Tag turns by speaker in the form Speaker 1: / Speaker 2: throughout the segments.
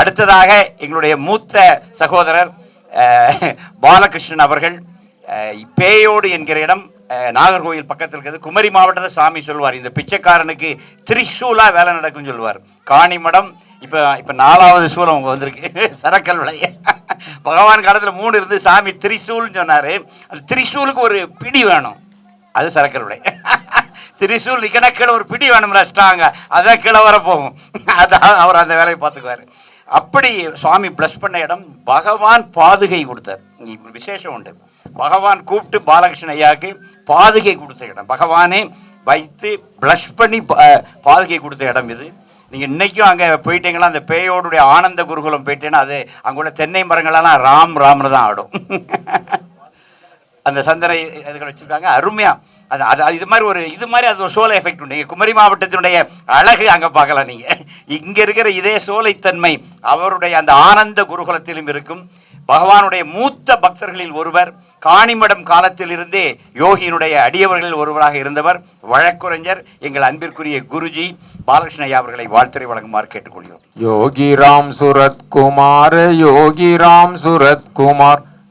Speaker 1: அடுத்ததாக எங்களுடைய மூத்த சகோதரர் பாலகிருஷ்ணன் அவர்கள் பேயோடு என்கிற இடம் நாகர்கோவில் நாகர்கோயில் பக்கத்தில் இருக்கிறது. குமரி மாவட்டத்தில் சாமி சொல்வார் இந்த பிச்சைக்காரனுக்கு திரிசூலா வேலை நடக்கும்னு சொல்லுவார். காணிமடம் இப்போ இப்போ நாலாவது சூலம் அவங்க வந்திருக்கு. சரக்கல் விளைய பகவான் காலத்தில் மூணு இருந்து சாமி திரிசூல்னு சொன்னார். அந்த திரிசூலுக்கு ஒரு பிடி வேணும். அது சரக்கல் விளை திரிசூல் நிக்கனா கீழே ஒரு பிடி வேணும் ரஷ்டாங்க அதான் கீழே வர போகும். அதான் அவர் அந்த வேலையை பார்த்துக்குவார். அப்படி சுவாமி பிளஸ் பண்ண இடம் பகவான் பாதுகை கொடுத்தார். விசேஷம் உண்டு. பகவான் கூப்பிட்டு பாலகிருஷ்ண ஐயாவுக்கு பாதுகை கொடுத்த இடம். பகவானே வைத்து பிளஷ் பண்ணி பா- பாதுகை கொடுத்த இடம் இது. நீங்கள் இன்றைக்கும் அங்கே போயிட்டீங்களா அந்த பேயோடைய ஆனந்த குருகுலம் போயிட்டேன்னா அது அங்குள்ள தென்னை மரங்களெல்லாம் ராம் ராம்னு தான் ஆடும். அந்த சந்தன இதுகள் வச்சுருக்காங்க. அருமையாக அது அது இது மாதிரி ஒரு இது மாதிரி அது ஒரு சோலை எஃபெக்ட் உண்டு. நீங்கள் குமரி மாவட்டத்தினுடைய அழகு அங்கே பார்க்கலாம் நீங்கள் இங்கே இருக்கிற இதே சோலைத்தன்மை அவருடைய அந்த ஆனந்த குருகுலத்திலும் இருக்கும். பகவானுடைய மூத்த பக்தர்களில் ஒருவர் காணிமடம் காலத்திலிருந்தே யோகியினுடைய அடியவர்களில் ஒருவராக இருந்தவர் வழக்குரைஞர் எங்கள் அன்பிற்குரிய குருஜி பாலகிருஷ்ணயா அவர்களை வாழ்த்துறை வழங்குமாறு கேட்டுக்கொள்கிறோம்.
Speaker 2: யோகி ராம் சுரத்குமார் யோகி ராம் சுரத்குமார்.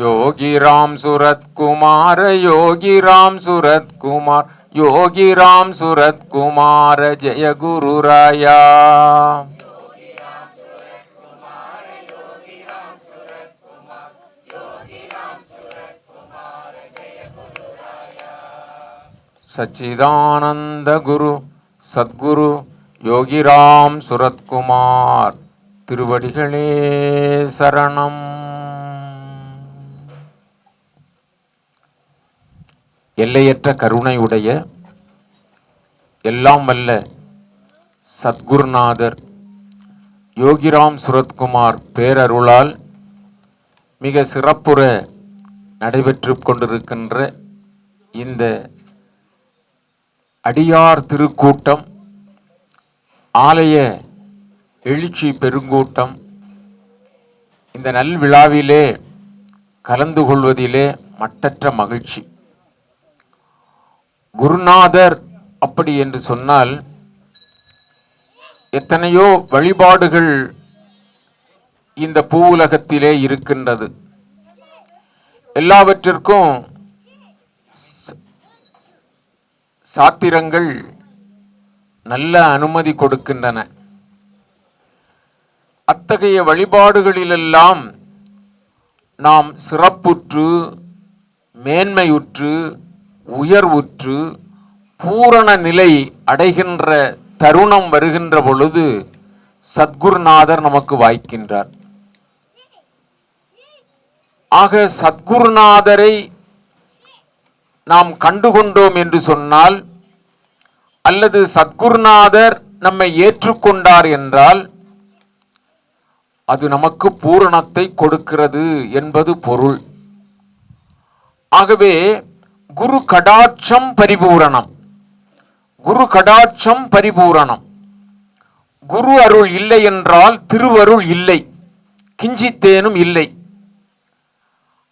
Speaker 2: யோகிராம் சுரத்குமார யோகிராம் சுரத்குமார் யோகிராம் சுரத்குமார ஜெய குருராயா சச்சிதானந்தகுரு சத்குரு யோகிராம் சுரத்குமார் திருவடிகளே சரணம். எல்லையற்ற கருணையுடைய எல்லாம் வல்ல சத்குருநாதர் யோகிராம் சுரத்குமார் பேரருளால் மிக சிறப்புற நடைபெற்று கொண்டிருக்கின்ற இந்த அடியார் திருக்கூட்டம் ஆலய எழுச்சி பெருங்கூட்டம் இந்த நல்விழாவிலே கலந்து கொள்வதிலே மட்டற்ற மகிழ்ச்சி. குருநாதர் அப்படி என்று சொன்னால் எத்தனையோ வழிபாடுகள் இந்த பூவுலகத்திலே இருக்கின்றது. எல்லாவற்றிற்கும் சாத்திரங்கள் நல்ல அனுமதி கொடுக்கின்றன. அத்தகைய வழிபாடுகளிலெல்லாம் நாம் சிறப்புற்று மேன்மையுற்று உயர்வுற்று பூரண நிலை அடைகின்ற தருணம் வருகின்ற பொழுது சத்குருநாதர் நமக்கு வாய்க்கின்றார். ஆக சத்குருநாதரை நாம் கண்டுகொண்டோம் என்று சொன்னால் அல்லது சத்குருநாதர் நம்மை ஏற்றுக்கொண்டார் என்றால் அது நமக்கு பூரணத்தை கொடுக்கிறது என்பது பொருள். ஆகவே குரு கடாட்சம் பரிபூரணம். குரு கடாட்சம் பரிபூரணம். குரு அருள் இல்லை என்றால் திருவருள் இல்லை. கிஞ்சித்தேனும் இல்லை.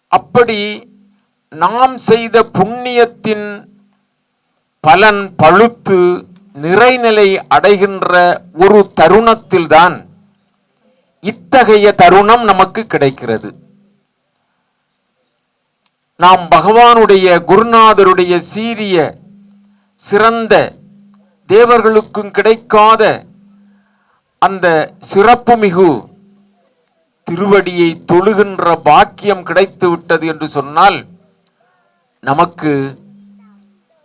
Speaker 2: அப்படி நாம் செய்த புண்ணியத்தின் பலன் பழுத்து நிறைநிலை அடைகின்ற ஒரு தருணத்தில்தான் இத்தகைய தருணம் நமக்கு கிடைக்கிறது. நாம் பகவானுடைய குருநாதருடைய சீரிய சிறந்த தேவர்களுக்கும் கிடைக்காத அந்த சிறப்புமிகு திருவடியை தொழுகின்ற பாக்கியம் கிடைத்து விட்டது என்று சொன்னால் நமக்கு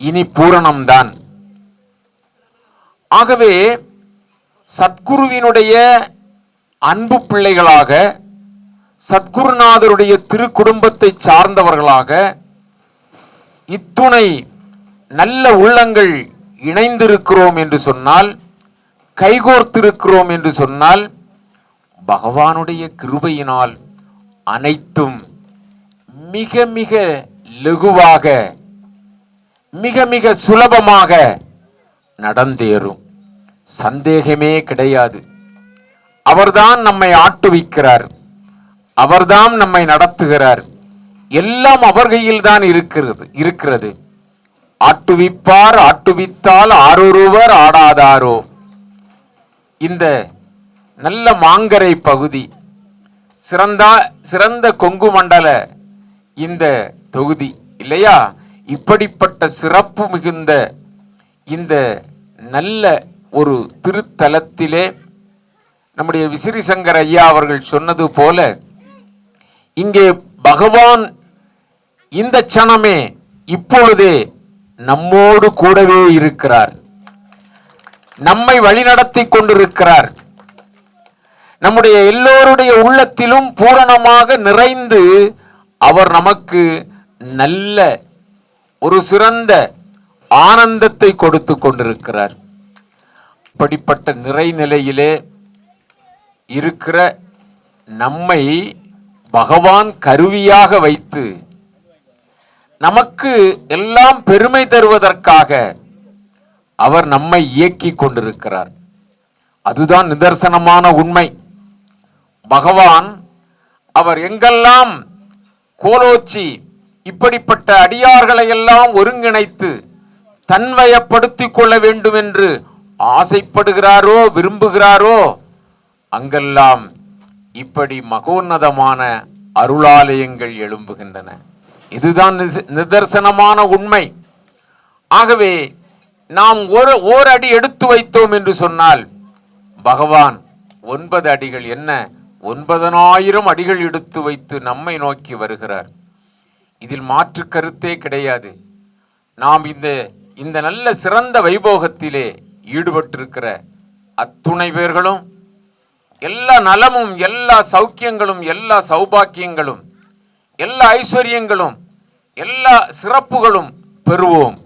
Speaker 2: இனி பூரணம்தான். ஆகவே சத்குருவினுடைய அன்பு பிள்ளைகளாக சத்குருநாதருடைய திருக்குடும்பத்தை சார்ந்தவர்களாக இத்துணை நல்ல உள்ளங்கள் இணைந்திருக்கிறோம் என்று சொன்னால் கைகோர்த்திருக்கிறோம் என்று சொன்னால் பகவானுடைய கிருபையினால் அனைத்தும் மிக மிக லகுவாக மிக மிக சுலபமாக நடந்தேறும். சந்தேகமே கிடையாது. அவர்தான் நம்மை ஆட்டுவிக்கிறார். அவர்தான் நம்மை நடத்துகிறார். எல்லாம் அவர் கையில் தான் இருக்கிறது இருக்கிறது. ஆட்டுவிப்பார் ஆட்டுவித்தால் ஆரொருவர் ஆடாதாரோ? இந்த நல்ல மாங்கரை பகுதி சிறந்தா சிறந்த கொங்கு மண்டல இந்த தொகுதி இல்லையா? இப்படிப்பட்ட சிறப்பு மிகுந்த இந்த நல்ல ஒரு திருத்தலத்திலே நம்முடைய விசிறி சங்கர் ஐயா அவர்கள் சொன்னது போல இங்கே பகவான் இந்த சனமே இப்பொழுதே நம்மோடு கூடவே இருக்கிறார். நம்மை வழிநடத்தி கொண்டிருக்கிறார். நம்முடைய எல்லோருடைய உள்ளத்திலும் பூரணமாக நிறைந்து அவர் நமக்கு நல்ல ஒரு சிறந்த ஆனந்தத்தை கொடுத்து கொண்டிருக்கிறார். அப்படிப்பட்ட நிறைநிலையிலே இருக்கிற நம்மை பகவான் கருவியாக வைத்து நமக்கு எல்லாம் பெருமை தருவதற்காக அவர் நம்மை இயக்கி கொண்டிருக்கிறார். அதுதான் நிதர்சனமான உண்மை. பகவான் அவர் எங்கெல்லாம் கோலோச்சி இப்படிப்பட்ட அடியார்களை எல்லாம் ஒருங்கிணைத்து தன்வயப்படுத்திக் கொள்ள வேண்டும் என்று ஆசைப்படுகிறாரோ விரும்புகிறாரோ அங்கெல்லாம் இப்படி மகோன்னதமான அருளாலயங்கள் எழும்புகின்றன. இதுதான் நிச- நிதர்சனமான உண்மை. ஆகவே நாம் ஒரு ஓர் அடி எடுத்து வைத்தோம் என்று சொன்னால் பகவான் ஒன்பது அடிகள் என்ன? ஒன்பதனாயிரம் அடிகள் எடுத்து வைத்து நம்மை நோக்கி வருகிறார். இதில் மாற்று கருத்தே கிடையாது. நாம் இந்த இந்த நல்ல சிறந்த வைபோகத்திலே ஈடுபட்டிருக்கிற அத்துணை பேர்களும் எல்லா நலமும் எல்லா சௌக்கியங்களும் எல்லா சௌபாக்கியங்களும் எல்லா ஐஸ்வர்யங்களும் எல்லா சிறப்புகளும் பெறுவோம்.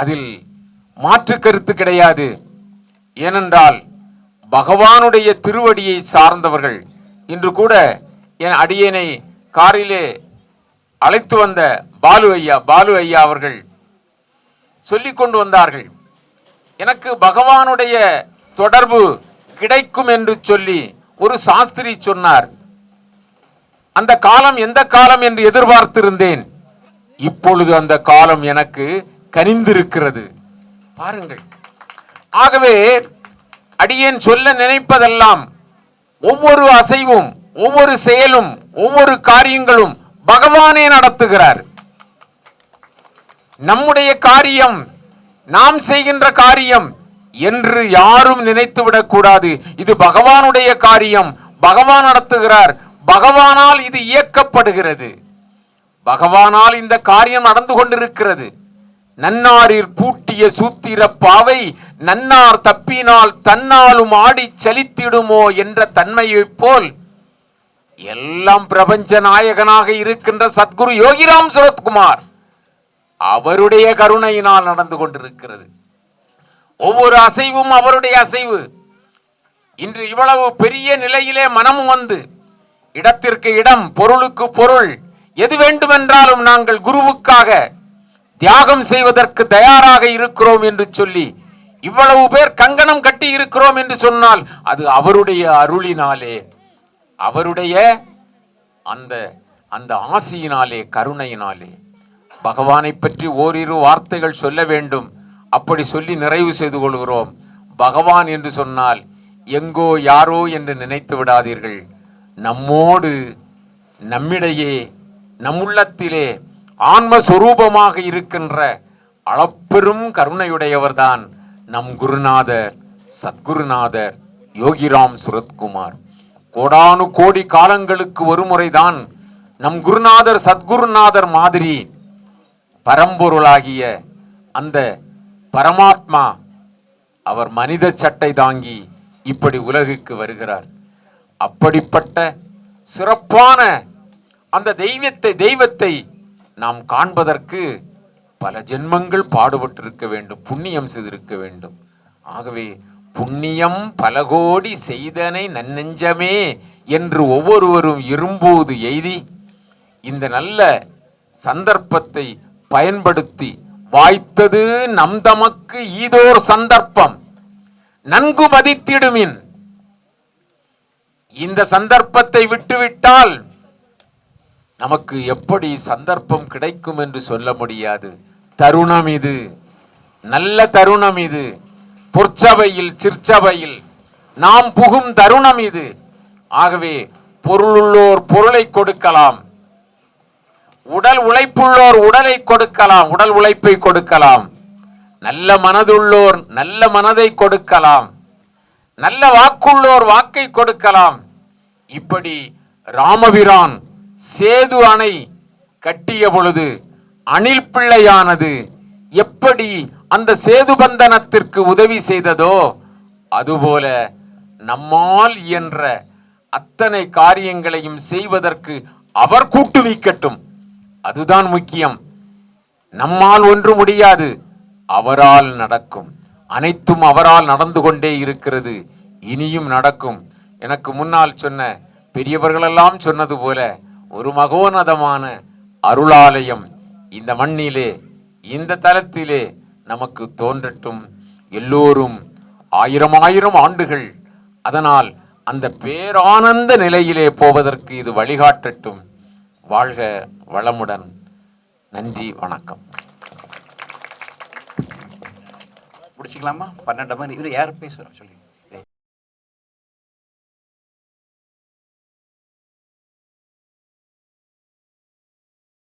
Speaker 2: அதில் மாற்று கருத்து கிடையாது. ஏனென்றால் பகவானுடைய திருவடியை சார்ந்தவர்கள் இன்று கூட என் அடியனை காரிலே அழைத்து வந்த பாலு ஐயா பாலு ஐயா அவர்கள் சொல்லிக் கொண்டு வந்தார்கள். எனக்கு பகவானுடைய தொடர்பு கிடைக்கும் என்று சொல்லி ஒரு சாஸ்திரி சொன்னார். அந்த காலம் எந்த காலம் என்று எதிர்பார்த்திருந்தேன். இப்பொழுது அந்த காலம் எனக்கு கனிந்திருக்கிறது. பாருங்கள். ஆகவே அடியேன் சொல்ல நினைப்பதெல்லாம் ஒவ்வொரு அசைவும் ஒவ்வொரு செயலும் ஒவ்வொரு காரியங்களும் பகவானே நடத்துகிறார். நம்முடைய காரியம் நாம் செய்கின்ற காரியம் என்று யாரும் நினைத்து விடக்கூடாது. இது பகவானுடைய காரியம். பகவான் நடத்துகிறார். பகவானால் இது இயக்கப்படுகிறது. பகவானால் இந்த காரியம் நடந்து கொண்டிருக்கிறது. நன்னாரில் பூட்டிய சூத்திர பாவை நன்னார் தப்பினால் தன்னாலும் ஆடிச் சலித்திடுமோ என்ற தன்மையைப் போல் எல்லாம் பிரபஞ்ச நாயகனாக இருக்கின்ற சத்குரு யோகிராம் சுரத்குமார் அவருடைய கருணையினால் நடந்து கொண்டிருக்கிறது. ஒவ்வொரு அசைவும் அவருடைய அசைவு. இன்று இவ்வளவு பெரிய நிலையிலே மனமும் வந்து இடத்திற்கு இடம் பொருளுக்கு பொருள் எது வேண்டுமென்றாலும் நாங்கள் குருவுக்காக தியாகம் செய்வதற்கு தயாராக இருக்கிறோம் என்று சொல்லி இவ்வளவு பேர் கங்கணம் கட்டி இருக்கிறோம் என்று சொன்னால் அது அவருடைய அருளினாலே அவருடைய அந்த அந்த ஆசியினாலே கருணையினாலே. பகவானை பற்றி ஓரிரு வார்த்தைகள் சொல்ல வேண்டும். அப்படி சொல்லி நிறைவு செய்து கொள்கிறோம். பகவான் என்று சொன்னால் எங்கோ யாரோ என்று நினைத்து விடாதீர்கள். நம்மோடு நம்மிடையே நம்முள்ளத்திலே ஆன்மஸ்வரூபமாக இருக்கின்ற அளப்பெரும் கருணையுடையவர்தான் நம் குருநாதர் சத்குருநாதர் யோகிராம் சுரத்குமார். கோடானு கோடி காலங்களுக்கு ஒருமுறைதான் நம் குருநாதர் சத்குருநாதர் மாதிரி பரம்பொருளாகிய அந்த பரமாத்மா அவர் மனித சட்டை தாங்கி இப்படி உலகுக்கு வருகிறார். அப்படிப்பட்ட சிறப்பான அந்த தெய்வத்தை தெய்வத்தை நாம் காண்பதற்கு பல ஜென்மங்கள் பாடுபட்டிருக்க வேண்டும் புண்ணியம் செய்திருக்க வேண்டும். ஆகவே புண்ணியம் பல கோடி செய்தனை நன்னெஞ்சமே என்று ஒவ்வொருவரும் இரும்போது எய்தி இந்த நல்ல சந்தர்ப்பத்தை பயன்படுத்தி வாய்த்தது நம் தமக்கு ஈதோர் சந்தர்ப்பம். நன்கு மதித்திடுமின். இந்த சந்தர்ப்பத்தை விட்டுவிட்டால் நமக்கு எப்படி சந்தர்ப்பம் கிடைக்கும் என்று சொல்ல முடியாது. தருணம் இது. நல்ல தருணம் இது. பொற்சபையில் சிற்சபையில் நாம் புகும் தருணம் இது. ஆகவே பொருளுள்ளோர் பொருளை கொடுக்கலாம். உடல் உழைப்புள்ளோர் உடலை கொடுக்கலாம் உடல் உழைப்பை கொடுக்கலாம். நல்ல மனதுள்ளோர் நல்ல மனதை கொடுக்கலாம். நல்ல வாக்குள்ளோர் வாக்கை கொடுக்கலாம். இப்படி ராமபிரான் சேது அணை கட்டிய பொழுது அணில் பிள்ளையானது எப்படி அந்த சேது பந்தனத்திற்கு உதவி செய்ததோ அதுபோல நம்மால் இயன்ற அத்தனை காரியங்களையும் செய்வதற்கு அவர் கூட்டுவிக்கட்டும் அதுதான் முக்கியம். நம்மால் ஒன்று முடியாது. அவரால் நடக்கும். அனைத்தும் அவரால் நடந்து கொண்டே இருக்கிறது. இனியும் நடக்கும். எனக்கு முன்னால் சொன்ன பெரியவர்களெல்லாம் சொன்னது போல ஒரு மகோனதமான அருளாலயம் இந்த மண்ணிலே இந்த தலத்திலே நமக்கு தோன்றட்டும். எல்லோரும் ஆயிரம் ஆயிரம் ஆண்டுகள் அதனால் அந்த பேரானந்த நிலையிலே போவதற்கு இது வழிகாட்டட்டும். வாழ்க வளமுடன். நன்றி வணக்கம்.
Speaker 1: முடிச்சுக்கலாமா? பன்னெண்டு மணி. இவர் யார் பேசுகிறோம் சொல்லி